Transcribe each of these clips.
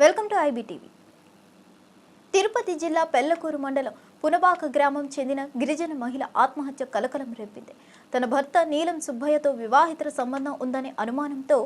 Welcome to IBTV. Tirupati జిల్లా పెళ్ళకూరు మండలం పునబాక గ్రామం చెందిన గిరిజన మహిళ ఆత్మహత్య కలకలం రేపింది. తన భర్త నీలం సుబ్బయ్యతో వివాహితర సంబంధం ఉందనే అనుమానంతో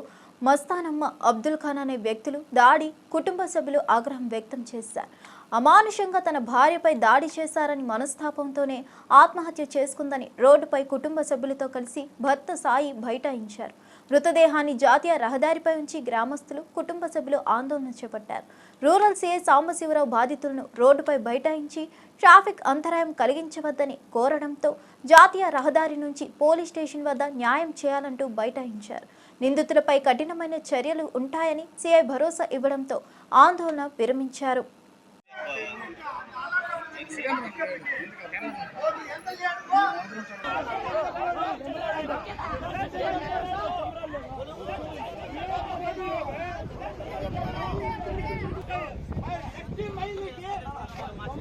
మస్తానమ్మ అబ్దుల్ ఖాన్ అనే వ్యక్తులు దాడి కుటుంబ సభ్యులు ఆగ్రహం వ్యక్తం చేశారు. అమానుషంగా తన భార్యపై దాడి చేశారని మనస్తాపంతోనే ఆత్మహత్య చేసుకుందని రోడ్డుపై కుటుంబ సభ్యులతో కలిసి భర్త సాయి బైఠాయించారు. మృతదేహాన్ని జాతీయ రహదారిపై ఉంచి గ్రామస్తులు కుటుంబ సభ్యులు ఆందోళన చేపట్టారు. రూరల్ సీఐ సాంబశివరావు బాధితులను రోడ్డుపై బైఠాయించి ట్రాఫిక్ అంతరాయం కలిగించవద్దని కోరడంతో జాతీయ రహదారి నుంచి పోలీస్ స్టేషన్ వద్ద న్యాయం చేయాలంటూ బైఠాయించారు. నిందితులపై కఠినమైన చర్యలు ఉంటాయని సీఐ భరోసా ఇవ్వడంతో ఆందోళన విరమించారు.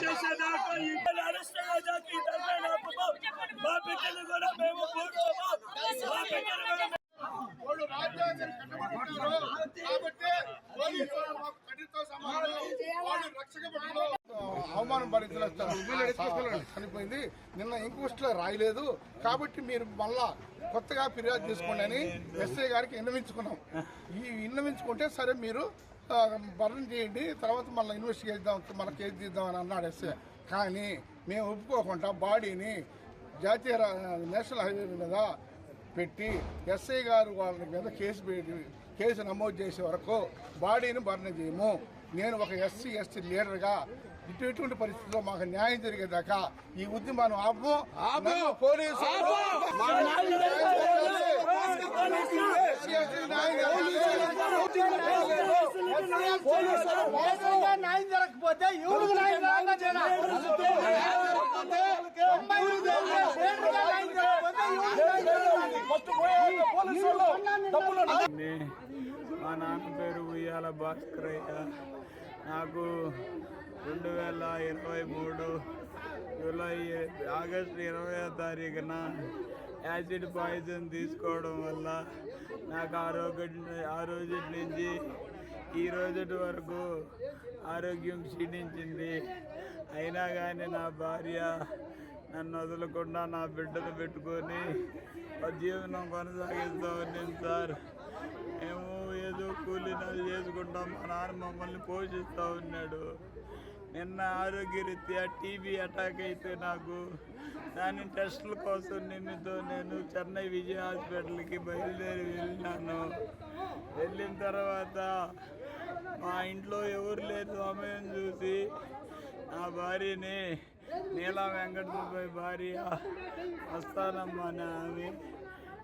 చేసేదాకా ఈ అరెస్ట్ అయ్యేదాకా మా బిడ్డలు కూడా మేము మా బిడ్డలు కూడా వాళ్ళు కాబట్టి కఠినతో సమానం వాళ్ళు అవమానం భరించలేదు చనిపోయింది. నిన్న ఇంక్వెస్ట్లో రాయలేదు. కాబట్టి మీరు మళ్ళా కొత్తగా ఫిర్యాదు చేసుకోండి అని ఎస్ఐ గారికి విన్నవించుకున్నాం. ఈ విన్నవించుకుంటే సరే మీరు భరణం చేయండి తర్వాత మళ్ళీ ఇన్వెస్టిగేట్ చేద్దాం మన కేసు తీద్దాం అని అన్నాడు ఎస్ఐ. కానీ మేము ఒప్పుకోకుండా బాడీని జాతీయ నేషనల్ హైవే మీద పెట్టి ఎస్ఐ గారు వాళ్ళ మీద కేసు పెట్టి కేసు నమోదు చేసే వరకు బాడీని భరణ చేయము నేను ఒక ఎస్సీ ఎస్టీ లీడర్గా ఇటు ఇటువంటి పరిస్థితుల్లో మాకు న్యాయం జరిగేదాకా ఈ ఉద్యమాన్ని ఆపు. ఆపు! న్యాయం ఎస్టీ న్యాయం జరగకపోతే ఎవరికి న్యాయం మా నాన్న పేరు ఉయ్యాల భాస్కరయ్య నాకు రెండు వేల ఇరవై మూడు జూలై ఆగస్టు ఇరవై తారీఖున యాసిడ్ పాయిజన్ తీసుకోవడం వల్ల నాకు ఆరోగ్యం ఆ రోజు నుంచి ఈ రోజు వరకు ఆరోగ్యం క్షీణించింది. అయినా కానీ నా భార్య నన్ను వదలకుండా నా బిడ్డలు పెట్టుకొని జీవనం కొనసాగిస్తూ ఉన్నాను సార్. మేము ఏదో కూలీ చేసుకుంటాం మా నాన్న మమ్మల్ని పోషిస్తూ ఉన్నాడు. నిన్న ఆరోగ్యరీత్యా టీబీ అటాక్ అయితే నాకు దాని టెస్టుల కోసం నిమిత్తం నేను చెన్నై విజయ హాస్పిటల్కి బయలుదేరి వెళ్ళినాను వెళ్ళిన తర్వాత మా ఇంట్లో ఎవరు లేరు సమయం చూసి నా భార్యని నీలా వెంకట భార్య వస్తానమ్మా అని ఆమె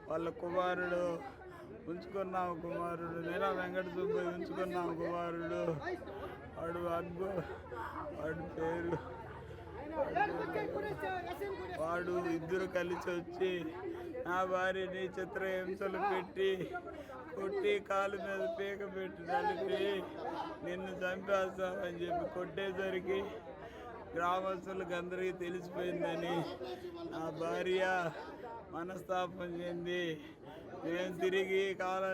వాళ్ళ కుమారుడు ఉంచుకున్నాం కుమారుడు నీలా వెంకట ఉంచుకున్నావు ఉంచుకున్నాం కుమారుడు. వాడు అద్భు వాడి పేరు వాడు ఇద్దరు కలిసి వచ్చి నా భార్యని చిత్రహింసలు పెట్టి కొట్టి కాలు మీద పీక పెట్టి నలిపి నిన్ను చంపేస్తామని చెప్పి కొట్టేసరికి గ్రామస్తులకు అందరికీ తెలిసిపోయిందని నా భార్య మనస్తాపం చెంది నేను తిరిగి కాల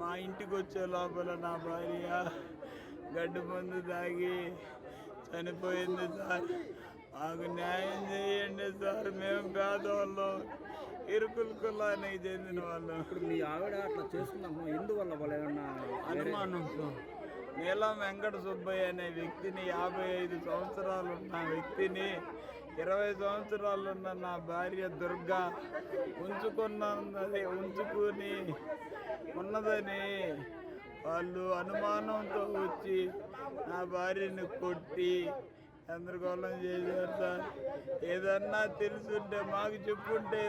మా ఇంటికి వచ్చే లోపల నా భార్య గడ్డి మందు తాగి చనిపోయింది సార్. మాకు న్యాయం చేయండి సార్ మేము పేదవాళ్ళం ఇరుకుల కులానికి చెందిన వాళ్ళం. ఇప్పుడు మీ ఆవిడ అట్లా చేస్తుందమ్మా ఎందువల్ల వాళ్ళు ఏమన్నా అనుమానంతో నీలం వెంకట సుబ్బయ్య అనే వ్యక్తిని యాభై ఐదు సంవత్సరాలు ఉన్న వ్యక్తిని ఇరవై సంవత్సరాలు ఉన్న నా భార్య దుర్గా ఉంచుకున్నది ఉంచుకుని ఉన్నదని వాళ్ళు అనుమానంతో వచ్చి నా భార్యని కొట్టి గందరగోళం చేశారు సార్. ఏదన్నా తెలుసుంటే మాకు చెప్పుంటే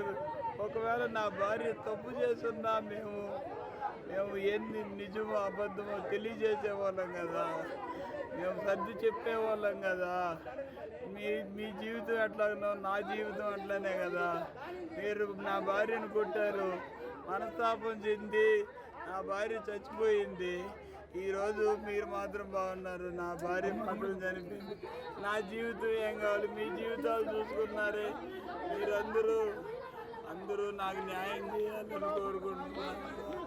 ఒకవేళ నా భార్య తప్పు చేస్తున్నా మేము మేము ఏంది నిజమో అబద్ధమో తెలియజేసేవాళ్ళం కదా. మేము సర్ది చెప్పేవాళ్ళం కదా. మీ మీ జీవితం ఎట్లాగనో నా జీవితం అట్లానే కదా. మీరు నా భార్యను కొట్టారు. మనస్తాపం చెంది నా భార్య చచ్చిపోయింది. ఈరోజు మీరు మాత్రం బాగున్నారు. నా భార్య మాత్రం చనిపోయింది. నా జీవితం ఏం కావాలి? మీ జీవితాలు చూసుకున్నారే. మీరందరూ అందరూ నాకు న్యాయం చేయాలని కోరుకుంటున్నాను